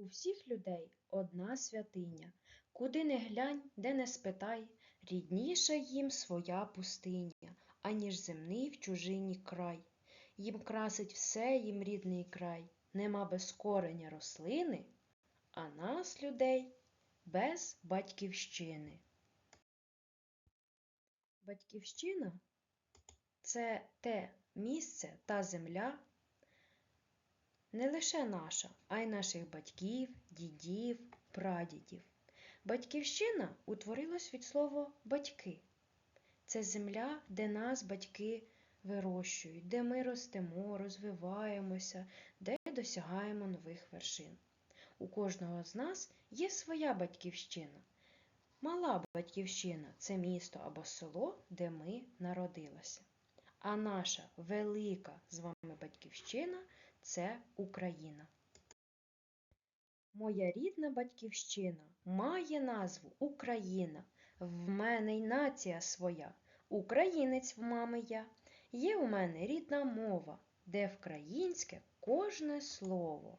У всіх людей одна святиня, куди не глянь, де не спитай, рідніша їм своя пустиня, аніж земний в чужині край. Їм красить все їм рідний край, нема без кореня рослини, а нас, людей, без батьківщини. Батьківщина це те місце, та земля, не лише наша, а й наших батьків, дідів, прадідів. Батьківщина утворилась від слова батьки. Це земля, де нас батьки вирощують, де ми ростемо, розвиваємося, де досягаємо нових вершин. У кожного з нас є своя батьківщина. Мала батьківщина це місто або село, де ми народилися. А наша велика з вами батьківщина це Україна. Моя рідна батьківщина має назву Україна. В мене й нація своя, українець в мами я. Є у мене рідна мова, де вкраїнське кожне слово.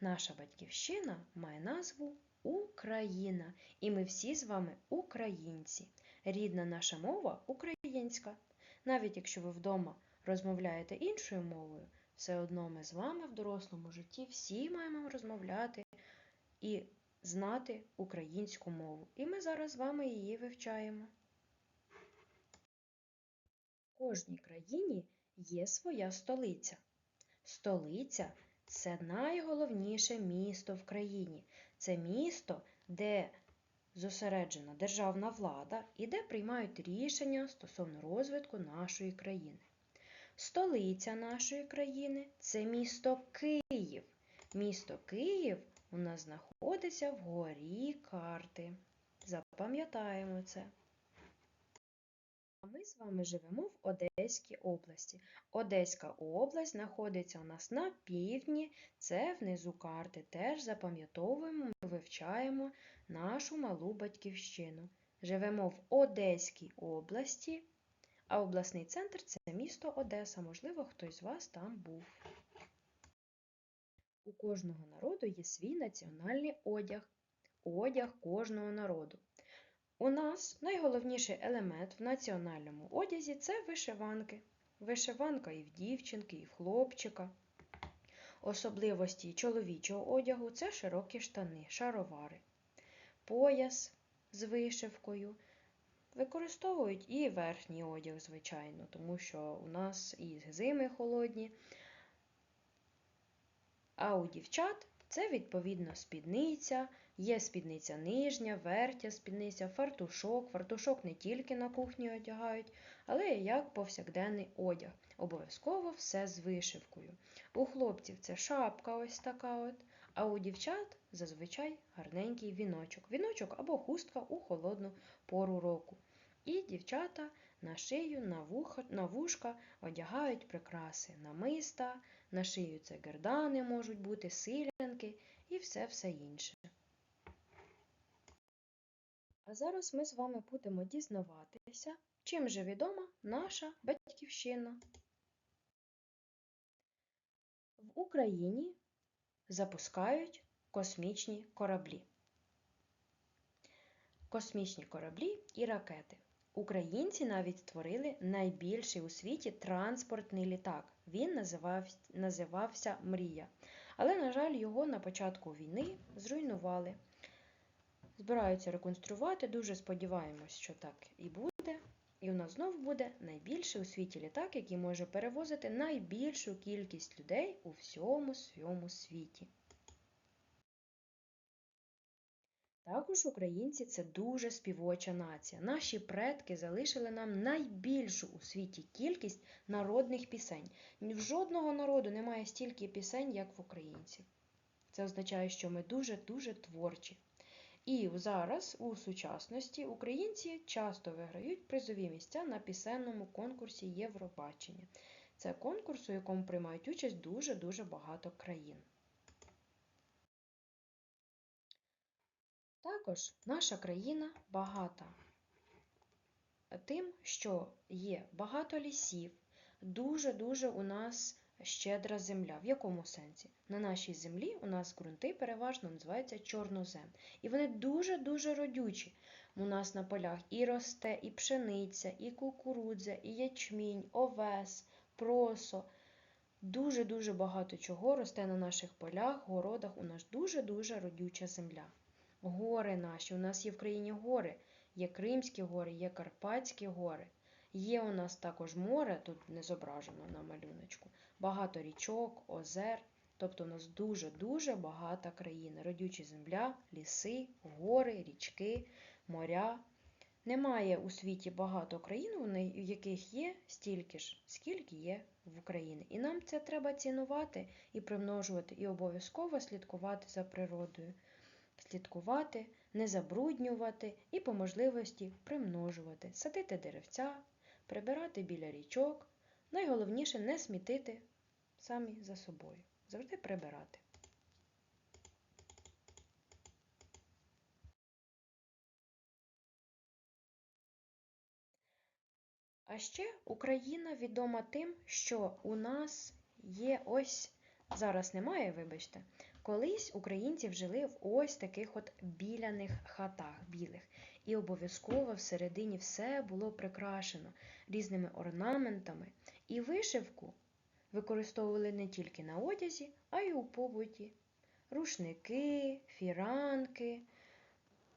Наша батьківщина має назву Україна, і ми всі з вами українці. Рідна наша мова українська. Навіть якщо ви вдома розмовляєте іншою мовою, все одно ми з вами в дорослому житті всі маємо розмовляти і знати українську мову. І ми зараз з вами її вивчаємо. В кожній країні є своя столиця. Столиця це найголовніше місто в країні. Це місто, де зосереджена державна влада і де приймають рішення стосовно розвитку нашої країни. Столиця нашої країни це місто Київ. Місто Київ у нас знаходиться вгорі карти. Запам'ятаємо це. А ми з вами живемо в Одеській області. Одеська область знаходиться у нас на півдні, це внизу карти. Теж запам'ятовуємо, ми вивчаємо нашу малу батьківщину. Живемо в Одеській області, а обласний центр це місто Одеса. Можливо, хтось з вас там був. У кожного народу є свій національний одяг, одяг кожного народу. У нас найголовніший елемент в національному одязі це вишиванки. Вишиванка і в дівчинки, і в хлопчика. Особливості чоловічого одягу це широкі штани, шаровари, пояс з вишивкою. Використовують і верхній одяг, звичайно, тому що у нас і зими холодні. А у дівчат це відповідно спідниця, є спідниця нижня, верхня спідниця, фартушок. Фартушок не тільки на кухні одягають, але і як повсякденний одяг. Обов'язково все з вишивкою. У хлопців це шапка ось така от, а у дівчат зазвичай гарненький віночок. Віночок або хустка у холодну пору року. І дівчата на шию, на, вуха, на вушка одягають прикраси намиста, на шию це гердани можуть бути, силянки і все-все інше. А зараз ми з вами будемо дізнаватися, чим же відома наша батьківщина. В Україні запускають космічні кораблі. Космічні кораблі і ракети. Українці навіть створили найбільший у світі транспортний літак. Він називав, називався Мрія. Але, на жаль, його на початку війни зруйнували. Збираються реконструвати. Дуже сподіваємось, що так і буде. І у нас знов буде найбільший у світі літак, який може перевозити найбільшу кількість людей у всьому своєму світі. Також українці це дуже співоча нація. Наші предки залишили нам найбільшу у світі кількість народних пісень. В жодного народу немає стільки пісень, як в українців. Це означає, що ми дуже-дуже творчі. І зараз, у сучасності, українці часто виграють призові місця на пісенному конкурсі Євробачення. Це конкурс, у якому приймають участь дуже-дуже багато країн. Також наша країна багата тим, що є багато лісів, дуже-дуже у нас щедра земля. В якому сенсі? На нашій землі у нас ґрунти переважно називаються чорнозем. І вони дуже-дуже родючі. У нас на полях і росте і пшениця, і кукурудза, і ячмінь, овес, просо. Дуже-дуже багато чого росте на наших полях, городах. У нас дуже-дуже родюча земля. Гори наші. У нас є в країні гори. Є Кримські гори, є Карпатські гори. Є у нас також море, тут не зображено на малюночку, багато річок, озер. Тобто у нас дуже-дуже багата країна. Родюча земля, ліси, гори, річки, моря. Немає у світі багато країн, у яких є стільки ж, скільки є в Україні. І нам це треба цінувати і примножувати, і обов'язково слідкувати за природою. Слідкувати, не забруднювати і по можливості примножувати, садити деревця, прибирати біля річок. Найголовніше не смітити самі за собою. Завжди прибирати. А ще Україна відома тим, що у нас є ось, зараз немає, вибачте, колись українці жили в ось таких от біляних хатах білих. І обов'язково всередині все було прикрашено різними орнаментами. І вишивку використовували не тільки на одязі, а й у побуті. Рушники, фіранки,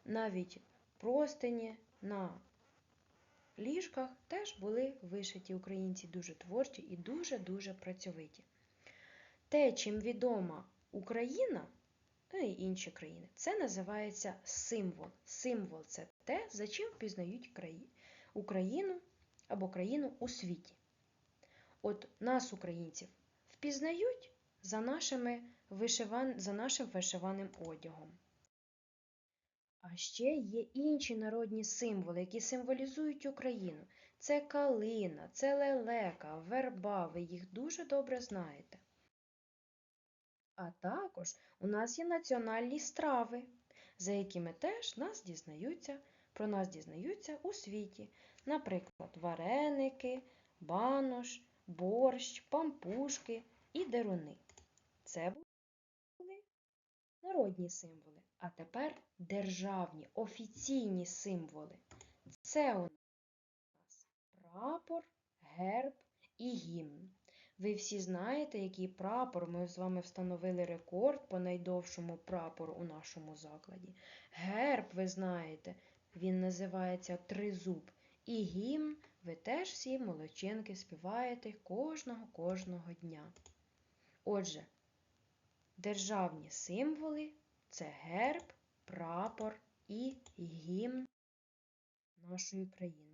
навіть простині на ліжках теж були вишиті українці дуже творчі і дуже-дуже працьовиті. Те, чим відома Україна, ну і інші країни, це називається символ. Символ це те, за чим впізнають Україну або країну у світі. От нас, українців, впізнають за, нашими вишиван... за нашим вишиваним одягом. А ще є інші народні символи, які символізують Україну. Це калина, це лелека, верба, ви їх дуже добре знаєте. А також у нас є національні страви, за якими теж нас дізнаються, про нас дізнаються у світі. Наприклад, вареники, банош, борщ, пампушки і деруни. Це були народні символи. А тепер державні офіційні символи. Це у нас прапор, герб і гімн. Ви всі знаєте, який прапор ми з вами встановили рекорд по найдовшому прапору у нашому закладі. Герб, ви знаєте, він називається Тризуб. І гімн ви теж всі молодчинки співаєте кожного кожного дня. Отже, державні символи це герб, прапор і гімн нашої країни.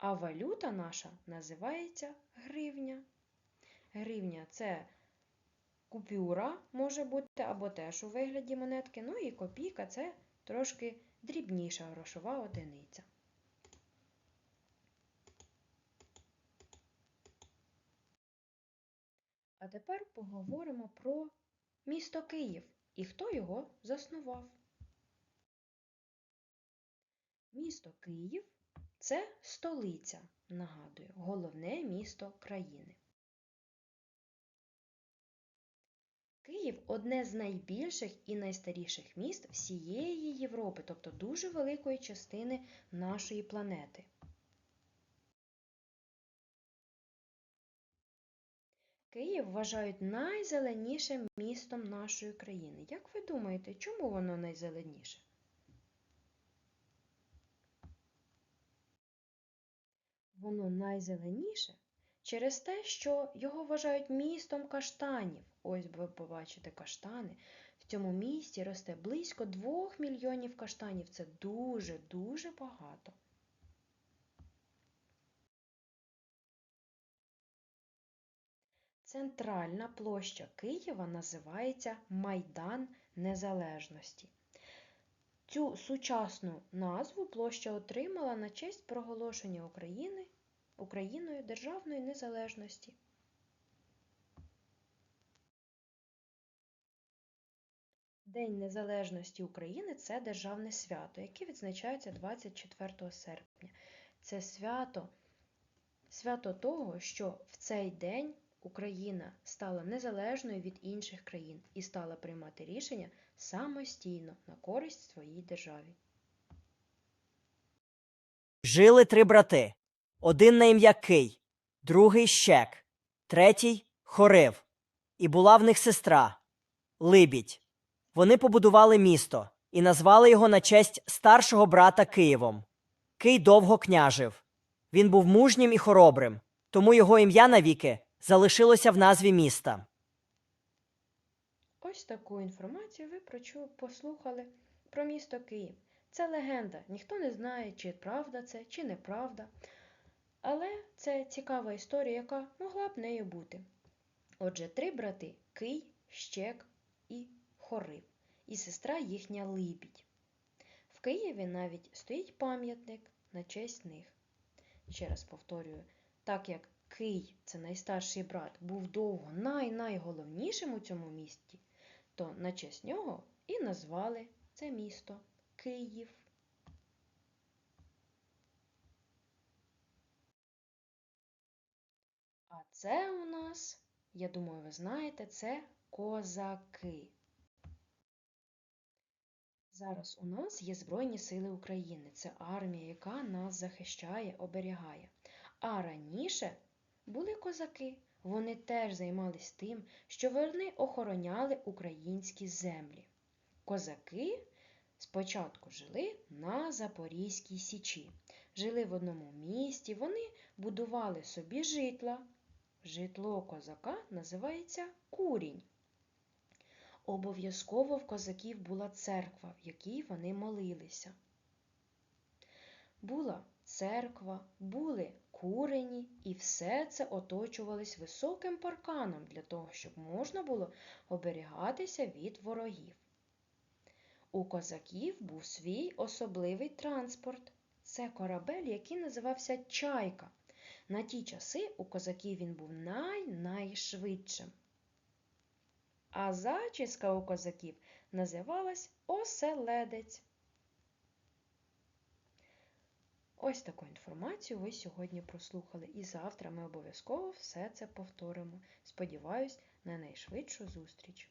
А валюта наша називається гривня. Гривня це купюра може бути або теж у вигляді монетки. Ну і копійка це трошки дрібніша грошова одиниця. А тепер поговоримо про місто Київ і хто його заснував. Місто Київ це столиця, нагадую, головне місто країни. Київ одне з найбільших і найстаріших міст всієї Європи, тобто дуже великої частини нашої планети. Київ вважають найзеленішим містом нашої країни. Як ви думаєте, чому воно найзеленіше? Воно найзеленіше через те, що його вважають містом каштанів. Ось ви побачите каштани. В цьому місті росте близько 2 мільйонів каштанів. Це дуже-дуже багато. Центральна площа Києва називається Майдан Незалежності. Цю сучасну назву площа отримала на честь проголошення України Україною Державної Незалежності. День Незалежності України це державне свято, яке відзначається 24 серпня. Це свято, свято того, що в цей день Україна стала незалежною від інших країн і стала приймати рішення самостійно на користь своїй державі. Жили три брати. Один на ім'я Кий, другий Щек, третій Хорив. І була в них сестра Либідь. Вони побудували місто і назвали його на честь старшого брата Києвом. Кий довго княжив. Він був мужнім і хоробрим, тому його ім'я навіки залишилося в назві міста. Ось таку інформацію ви прочу- послухали про місто Київ. Це легенда. Ніхто не знає, чи правда це, чи неправда. Але це цікава історія, яка могла б нею бути. Отже, три брати Кий, Щек і Хорив, і сестра їхня Либідь. В Києві навіть стоїть пам'ятник на честь них. Ще раз повторюю, так як Кий, це найстарший брат, був довго най-найголовнішим у цьому місті, то на честь нього і назвали це місто Київ. А це у нас, я думаю, ви знаєте, це козаки. Зараз у нас є Збройні Сили України. Це армія, яка нас захищає, оберігає. А раніше були козаки. Вони теж займались тим, що вони охороняли українські землі. Козаки спочатку жили на Запорізькій Січі. Жили в одному місті, вони будували собі житла. Житло козака називається курінь. Обов'язково в козаків була церква, в якій вони молилися. Була церква, були курені, і все це оточувалось високим парканом для того, щоб можна було оберігатися від ворогів. У козаків був свій особливий транспорт. Це корабель, який називався Чайка. На ті часи у козаків він був най-найшвидшим. А зачіска у козаків називалась оселедець. Ось таку інформацію ви сьогодні прослухали, і завтра ми обов'язково все це повторимо. Сподіваюсь на найшвидшу зустріч.